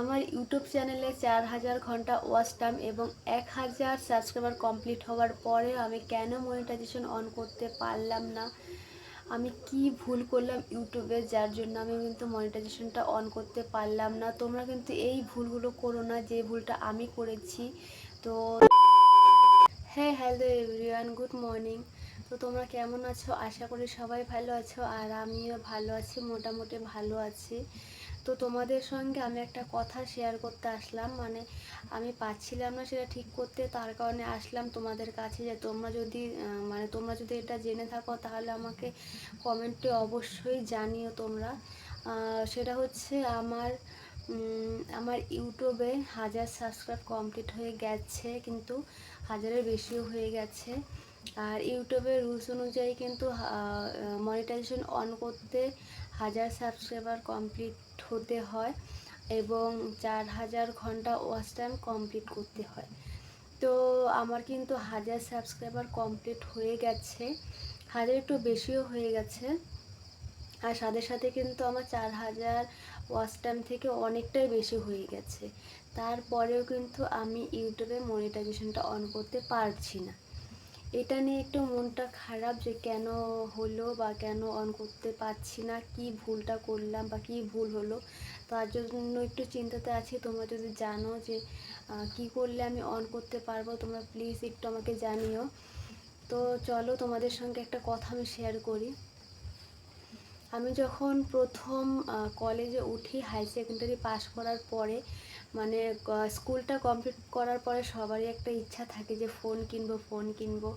আমার ইউটিউব চ্যানেলে চার হাজার ঘণ্টা ওয়াচ টাইম এবং এক হাজার সাবস্ক্রাইবার কমপ্লিট হওয়ার পরে আমি কেন মনিটাইজেশন অন করতে পারলাম না? আমি কি ভুল করলাম ইউটিউবে? যার জন্য আমি কিন্তু মনিটাইজেশনটা অন করতে পারলাম না। তোমরা কিন্তু এই ভুলগুলো করো না, যে ভুলটা আমি করেছি। তো হ্যাঁ হ্যালো এভরিওয়ান, গুড মর্নিং। তো তোমরা কেমন আছো? আশা করি সবাই ভালো আছো, আর আমিও ভালো আছি, মোটামুটি ভালো আছি। তো তোমাদের সঙ্গে আমি একটা কথা শেয়ার করতে আসলাম। মানে আমি পাচ্ছিলাম না সেটা ঠিক করতে, তার কারণে আসলাম তোমাদের কাছে যে তোমরা যদি মানে তোমরা যদি এটা জেনে থাকো তাহলে আমাকে কমেন্টে অবশ্যই জানিও তোমরা। সেটা হচ্ছে আমার আমার ইউটিউবে হাজার সাবস্ক্রাইব কমপ্লিট হয়ে গেছে, কিন্তু হাজারের বেশিও হয়ে গেছে। আর ইউটিউবের রুলস অনুযায়ী কিন্তু মনিটাইজেশন অন করতে হাজার সাবস্ক্রাইবার কমপ্লিট হতে হয় এবং চার হাজার ঘণ্টা ওয়াচ টাইম কমপ্লিট করতে হয়। তো আমার কিন্তু হাজার সাবস্ক্রাইবার কমপ্লিট হয়ে গেছে, হাজার একটু বেশিও হয়ে গেছে। আর সাথে সাথে কিন্তু আমার চার হাজার ওয়াচ টাইম থেকে অনেকটাই বেশি হয়ে গেছে। তারপরেও কিন্তু আমি ইউটিউবে মনিটাইজেশনটা অন করতে পারছি না। এটা নিয়ে একটু মনটা খারাপ যে কেন হলো বা কেন অন করতে পারছি না, কি ভুলটা করলাম বা কি ভুল হলো। তার জন্য একটু চিন্তাতে আছি, তোমরা যদি জানো যে কি করলে আমি অন করতে পারব, তোমরা প্লিজ একটু আমাকে জানিও। তো চলো তোমাদের সঙ্গে একটা কথা আমি শেয়ার করি। আমি যখন প্রথম কলেজে উঠি হাই সেকেন্ডারি পাস করার পরে মানে স্কুলটা কমপ্লিট করার পরে সবারই একটা ইচ্ছা থাকে যে ফোন কিনবো ফোন কিনবো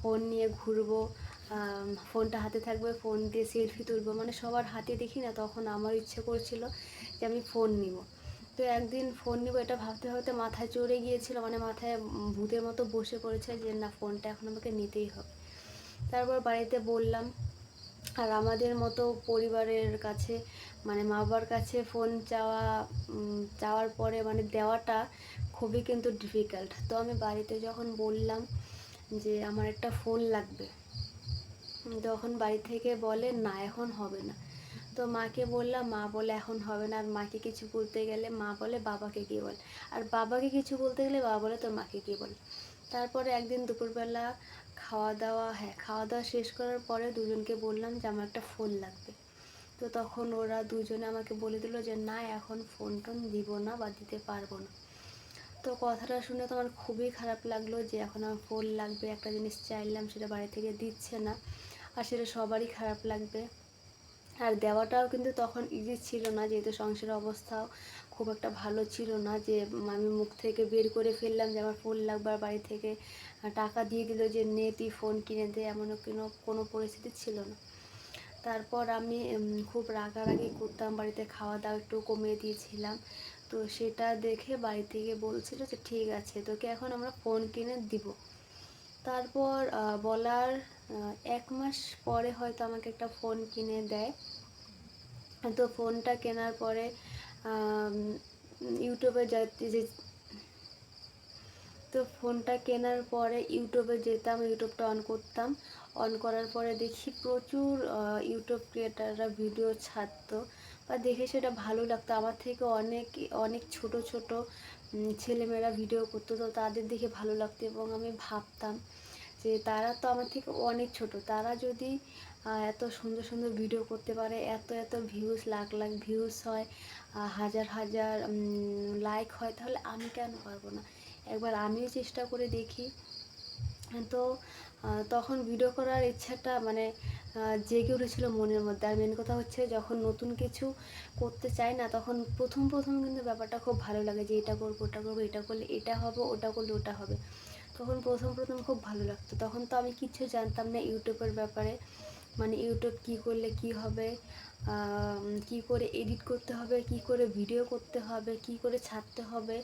ফোন নিয়ে ঘুরবো ফোনটা হাতে থাকবে ফোন দিয়ে সেলফি তুলবো। মানে সবার হাতে দেখি না, তখন আমার ইচ্ছে করছিল যে আমি ফোন নিব। তো একদিন ফোন নিব, এটা ভাবতে ভাবতে মাথায় চড়ে গিয়েছিল মানে মাথায় ভূতের মতো বসে পড়েছে যে না ফোনটা এখন আমাকে নিতেই হবে। তারপর বাড়িতে বললাম আর আমাদের মতো পরিবারের কাছে মানে মা বাবার কাছে ফোন চাওয়া চাওয়ার পরে মানে দেওয়াটা খুবই কিন্তু ডিফিকাল্ট তো আমি বাড়িতে যখন বললাম যে আমার একটা ফোন লাগবে, তখন বাড়ি থেকে বলে, না, এখন হবে না। তো মাকে বললাম, মা বলে এখন হবে না। আর মাকে কিছু বলতে গেলে মা বলে, বাবাকে গিয়ে বল? আর বাবাকে কিছু বলতে গেলে বাবা বলে, তোর মাকে গিয়ে বল? তারপরে একদিন দুপুরবেলা খাওয়া দাওয়া হ্যাঁ খাওয়া দাওয়া শেষ করার পরে দুজনকে বললাম যে আমার একটা ফোন লাগবে। তো তখন ওরা দুজনে আমাকে বলে দিল যে, না, এখন ফোন টোন দিব না বা দিতে পারব না। তো কথাটা শুনে তো আমার খুবই খারাপ লাগল যে, এখন আমার ফোন লাগবে, একটা জিনিস চাইলাম সেটা বাড়ি থেকে দিচ্ছে না, আর সেটা সবারই খারাপ লাগবে। আর দেওয়াটাও কিন্তু তখন ইজি ছিল না, যেহেতু সংসারের অবস্থাও খুব একটা ভালো ছিল না যে, আমি মুখ থেকে বের করে ফেললাম যে, আমার ফোন লাগবে আর বাড়ি থেকে টাকা দিয়ে দিল যে, নে তুই ফোন কিনে দে এমনও কোনো কোনো পরিস্থিতি ছিল না। তারপর আমি খুব রাগারাগি করতাম, বাড়িতে খাওয়া দাওয়া একটু কমিয়ে দিয়েছিলাম। তো সেটা দেখে বাড়ি থেকে বলছিল যে, ঠিক আছে, তোকে এখন আমরা ফোন কিনে দিব। তারপর বলার এক মাস পরে হয়তো আমাকে একটা ফোন কিনে দেয়। তো ফোনটা কেনার পরে ইউটিউবে যে তো ফোনটা কেনার পরে ইউটিউবে যেতাম, ইউটিউবটা অন করতাম। অন করার পরে দেখি প্রচুর ইউটিউব ক্রিয়েটাররা ভিডিও ছাড়তো। বা দেখে সেটা ভালো লাগতো। আমার থেকে অনেক অনেক ছোট ছোট ছেলেমেয়েরা ভিডিও করতো। তো তাদের দেখে ভালো লাগতো এবং আমি ভাবতাম যে তারা তো আমার থেকে অনেক ছোট। তারা যদি এত সুন্দর সুন্দর ভিডিও করতে পারে, এত এত ভিউজ লাখ লাখ ভিউজ হয় হাজার হাজার লাইক হয়, তাহলে আমি কেন পারব না? একবার আমিও চেষ্টা করে দেখি। তো তখন ভিডিও করার ইচ্ছাটা মানে জেগে উঠেছিল মনের মধ্যে। আর মেন কথা হচ্ছে যখন নতুন কিছু করতে চাই না, তখন প্রথম প্রথম কিন্তু ব্যাপারটা খুব ভালো লাগে যে এটা করব, ওটা করব, এটা করলে এটা হবে, ওটা করলে ওটা হবে। তখন প্রথম প্রথম খুব ভালো লাগতো। তখন তো আমি কিছু জানতাম না ইউটিউবের ব্যাপারে। মানে ইউটিউব কী করলে কি হবে? কি করে এডিট করতে হবে? কি করে ভিডিও করতে হবে? কি করে ছাড়তে হবে?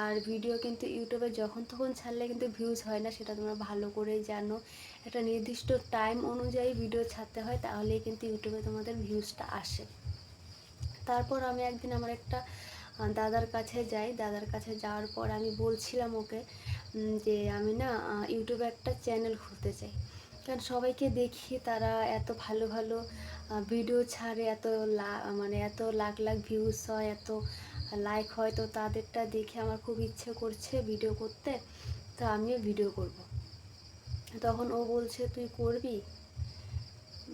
আর ভিডিও কিন্তু ইউটিউবে যখন তখন ছাড়লে কিন্তু ভিউজ হয় না, সেটা তোমরা ভালো করেই জানো। একটা নির্দিষ্ট টাইম অনুযায়ী ভিডিও ছাড়তে হয়, তাহলেই কিন্তু ইউটিউবে তোমাদের ভিউজটা আসে। তারপর আমি একদিন আমার একটা দাদার কাছে যাই। দাদার কাছে যাওয়ার পর আমি বলছিলাম ওকে যে আমি না ইউটিউবে একটা চ্যানেল খুলতে চাই। কারণ সবাইকে দেখি তারা এত ভালো ভালো ভিডিও ছাড়ে, এত মানে এত লাখ লাখ ভিউজ হয়, এত লাইক হয়, তো তাদেরটা দেখে আমার খুব ইচ্ছে করছে ভিডিও করতে, তো আমিও ভিডিও করব। তখন ও বলছে, তুই করবি?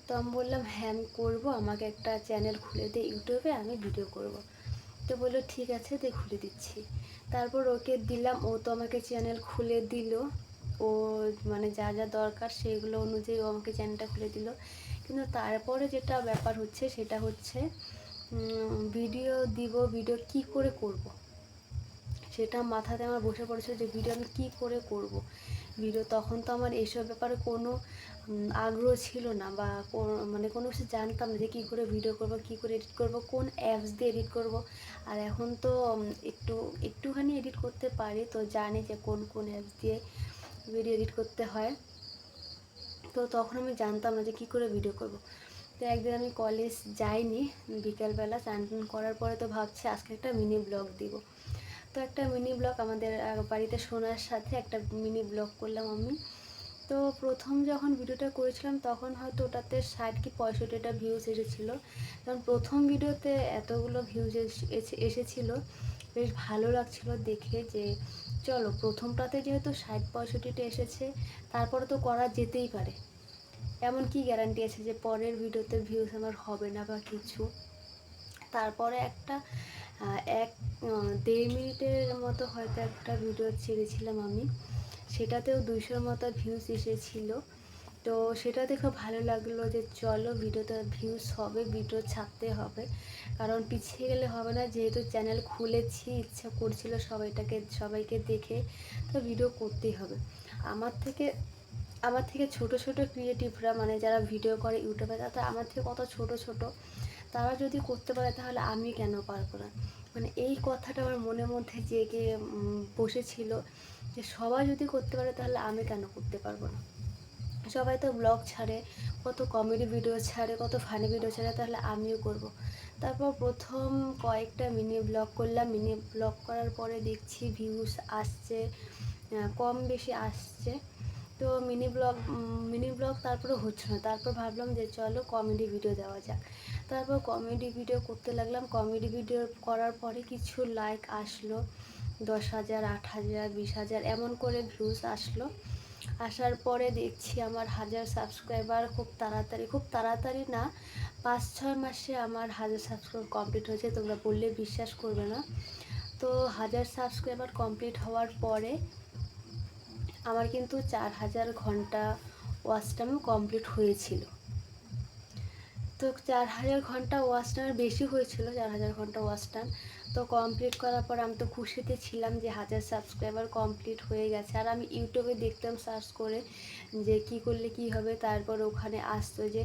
তো আমি বললাম হ্যাঁ আমি করব, আমাকে একটা চ্যানেল খুলে দে ইউটিউবে, আমি ভিডিও করব। তো বলল, ঠিক আছে, দে খুলে দিচ্ছি। তারপর ওকে দিলাম, ও তো আমাকে চ্যানেল খুলে দিল। ও মানে যা যা দরকার সেগুলো অনুযায়ী ও আমাকে চ্যানেলটা খুলে দিল কিন্তু তারপরে যেটা ব্যাপার হচ্ছে সেটা হচ্ছে ভিডিও দিব, ভিডিও কি করে করব। সেটা মাথাতে আমার বসে পড়েছিল যে ভিডিও আমি কী করে করব। ভিডিও তখন তো আমার এইসব ব্যাপারে কোনো আগ্রহ ছিল না বা মানে কোনো কিছু জানতাম না যে কী করে ভিডিও করব, কী করে এডিট করব, কোন অ্যাপস দিয়ে এডিট করব আর এখন তো একটু, একটুখানি এডিট করতে পারি, তো জানি যে কোন কোন অ্যাপস দিয়ে ভিডিও এডিট করতে হয়। তো তখন আমি জানতাম না যে কী করে ভিডিও করব। তো একদিন আমি কলেজ যাইনি, বিকালবেলা চান টান করার পরে তো ভাবছি আজকে একটা মিনি ব্লগ দিব। তো একটা মিনি ব্লগ আমাদের বাড়িতে শোনার সাথে একটা মিনি ব্লগ করলাম আমি। তো প্রথম যখন ভিডিওটা করেছিলাম তখন হয়তো ওটাতে ষাট কি পঁয়ষট্টিটা ভিউজ এসেছিল। কারণ প্রথম ভিডিওতে এতগুলো ভিউজ এসেছিল। বেশ ভালো লাগছিল দেখে যে, চলো প্রথমটাতে যেহেতু ষাট পঁয়ষট্টিটা এসেছে, তারপরে তো করা যেতেই পারে। এমন কি গ্যারান্টি আছে যে পরের ভিডিওতে ভিউজ আমার হবে না বা কিছু? তারপরে একটা এক দেড় মিনিটের মতো হয়তো একটা ভিডিও ছেড়েছিলাম আমি। সেটাতেও দুইশোর মতো ভিউজ এসেছিল। তো সেটা দেখে ভালো লাগল যে চলো ভিডিওতে ভিউজ হবে ভিডিও ছাড়তে হবে। কারণ পিছিয়ে গেলে হবে না, যেহেতু চ্যানেল খুলেছি, ইচ্ছা করছিল সবাইটাকে, সবাইকে দেখে তো ভিডিও করতেই হবে। আমার থেকে আমার থেকে ছোট ছোট ক্রিয়েটিভরা মানে যারা ভিডিও করে ইউটিউবে তাতে আমার থেকে কত ছোট ছোট, তারা যদি করতে পারে তাহলে আমি কেন পারব না? মানে এই কথাটা আমার মনের মধ্যে জেগে বসেছিল যে সবাই যদি করতে পারে তাহলে আমি কেন করতে পারব না? সবাই তো ব্লগ ছাড়ে, কত কমেডি ভিডিও ছাড়ে, কত ফানি ভিডিও ছাড়ে, তাহলে আমিও করব। তারপর প্রথম কয়েকটা মিনি ব্লগ করলাম। মিনি ব্লগ করার পরে দেখছি ভিউজ আসছে কম বেশি আসছে। তো মিনি ব্লগ মিনি ব্লগ তারপরে হচ্ছে না। তারপর ভাবলাম যে চলো কমেডি ভিডিও দেওয়া যাক। তারপর কমেডি ভিডিও করতে লাগলাম। কমেডি ভিডিও করার পরে কিছু লাইক আসলো, দশ হাজার, আট হাজার, বিশ হাজার, এমন করে ভিউজ আসলো। আসার পরে দেখছি আমার হাজার সাবস্ক্রাইবার খুব তাড়াতাড়ি খুব তাড়াতাড়ি না পাঁচ ছয় মাসে আমার হাজার সাবস্ক্রাইবার কমপ্লিট হয়েছে, তোমরা বললে বিশ্বাস করবে না। তো হাজার সাবস্ক্রাইবার কমপ্লিট হওয়ার পরে আমার কিন্তু চার হাজার ঘণ্টা ওয়াচ টাইম কমপ্লিট হয়েছিল। তো চার হাজার ঘণ্টা ওয়াচ টাইম বেশি হয়েছিল, চার হাজার ঘণ্টা ওয়াচ টাইম তো কমপ্লিট করার পর আমি তো খুশিতে ছিলাম যে হাজার সাবস্ক্রাইবার কমপ্লিট হয়ে গেছে। আর আমি ইউটিউবে দেখতাম সার্চ করে যে কি করলে কি হবে, তারপর ওখানে আসতো যে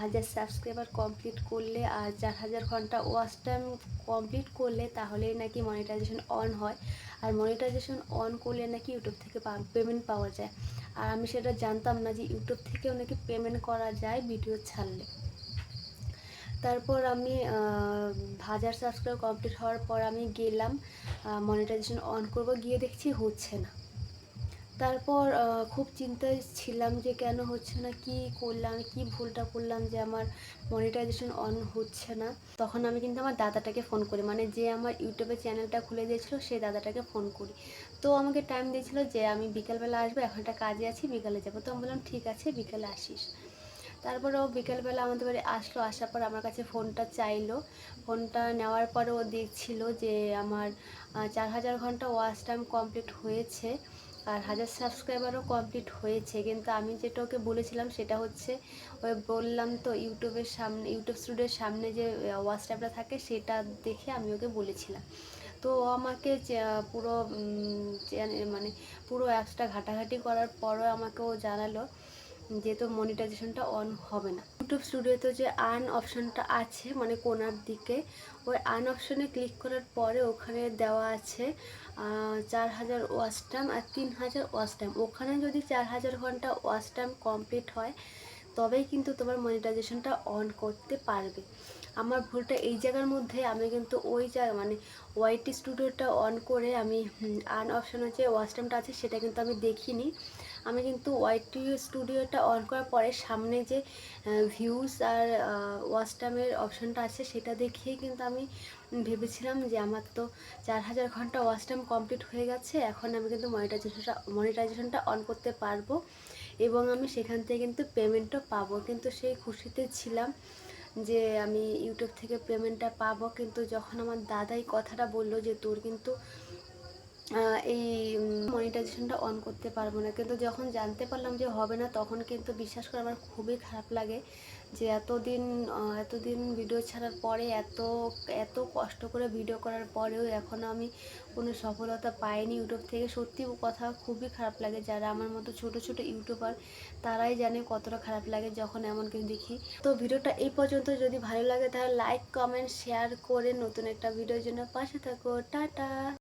হাজার সাবস্ক্রাইবার কমপ্লিট করলে আর চার হাজার ঘণ্টা ওয়াচ টাইম কমপ্লিট করলে তাহলেই নাকি মনিটাইজেশন অন হয়। আর মনিটাইজেশন অন করলে নাকি ইউটিউব থেকে পেমেন্ট পাওয়া যায়। আর আমি সেটা জানতাম না যে ইউটিউব থেকেও নাকি পেমেন্ট করা যায় ভিডিও ছাড়লে। তারপর আমি হাজার সাবস্ক্রাইব কমপ্লিট হওয়ার পর আমি গেলাম মনিটাইজেশন অন করব, গিয়ে দেখছি হচ্ছে না। তারপর খুব চিন্তায় ছিলাম যে কেন হচ্ছে না, কি করলাম, কি ভুলটা করলাম যে আমার মনিটাইজেশন অন হচ্ছে না। তখন আমি কিন্তু আমার দাদাটাকে ফোন করি মানে যে আমার ইউটিউবে চ্যানেলটা খুলে দিয়েছিল সেই দাদাটাকে ফোন করি। তো আমাকে টাইম দিয়েছিল যে আমি বিকালবেলা আসব, এখন একটা কাজে আছি, বিকালে যাব। তো আমি বললাম, ঠিক আছে, বিকালে আসিস। তারপরে ও বিকেলবেলা আমাদের বাড়ি আসলো, আসার পর আমার কাছে ফোনটা চাইলো। ফোনটা নেওয়ার পরে ও দেখছিল যে আমার চার হাজার ঘণ্টা ওয়াচ টাইম কমপ্লিট হয়েছে আর হাজার সাবস্ক্রাইবারও কমপ্লিট হয়েছে। কিন্তু আমি যেটা ওকে বলেছিলাম সেটা হচ্ছে, ওই বললাম তো ইউটিউবের সামনে, ইউটিউব স্টুডিওর সামনে যে ওয়াচ টাইমটা থাকে সেটা দেখে আমি ওকে বলেছিলাম। তো ও আমাকে পুরো মানে পুরো অ্যাপসটা ঘাটাঘাটি করার পরও আমাকে ও জানালো যেহেতু মনিটাইজেশনটা অন হবে না। ইউটিউব স্টুডিওতে যে আর্ন অপশনটা আছে মানে কোনার দিকে, ওই আর্ন অপশনে ক্লিক করার পরে ওখানে দেওয়া আছে চার হাজার ওয়াচ টাইম আর তিন হাজার ওয়াচ টাইম ওখানে যদি চার হাজার ঘণ্টা ওয়াচ টাইম কমপ্লিট হয়, তবেই কিন্তু তোমার মনিটাইজেশনটা অন করতে পারবে। আমার ভুলটা এই জায়গার মধ্যে, আমি কিন্তু ওই জায়গা মানে ওয়াইটি স্টুডিওটা অন করে আমি আর্ন অপশনে যে ওয়াচ টাইমটা আছে, সেটা কিন্তু আমি দেখিনি। আমি কিন্তু ওয়াইটি স্টুডিওটা অন করার পরে সামনে যে ভিউজ আর ওয়াচ টাইমের অপশনটা আছে সেটা দেখিয়ে কিন্তু আমি ভেবেছিলাম যে আমার তো চার হাজার ঘণ্টা ওয়াচ কমপ্লিট হয়ে গেছে, এখন আমি কিন্তু মনিটাইজেশনটা মনিটাইজেশনটা অন করতে পারব এবং আমি সেখান থেকে কিন্তু পেমেন্টও পাবো। কিন্তু সেই খুশিতে ছিলাম যে আমি ইউটিউব থেকে পেমেন্টটা পাবো। কিন্তু যখন আমার দাদাই কথাটা বলল যে, তোর কিন্তু এই মনিটাইজেশনটা অন করতে পারব না। কিন্তু যখন জানতে পারলাম যে হবে না, তখন কিন্তু বিশ্বাস করে আমার খুবই খারাপ লাগে যে এতদিন এতদিন ভিডিও ছাড়ার পরে এত এত কষ্ট করে ভিডিও করার পরেও এখনও আমি কোনো সফলতা পাইনি ইউটিউব থেকে। সত্যি কথা খুবই খারাপ লাগে। যারা আমার মতো ছোট ছোট ইউটিউবার তারাই জানে কতটা খারাপ লাগে যখন এমন কিছু দেখি। তো ভিডিওটা এই পর্যন্ত। যদি ভালো লাগে তাহলে লাইক কমেন্ট শেয়ার করে নতুন একটা ভিডিওর জন্য পাশে থাকো। টাটা!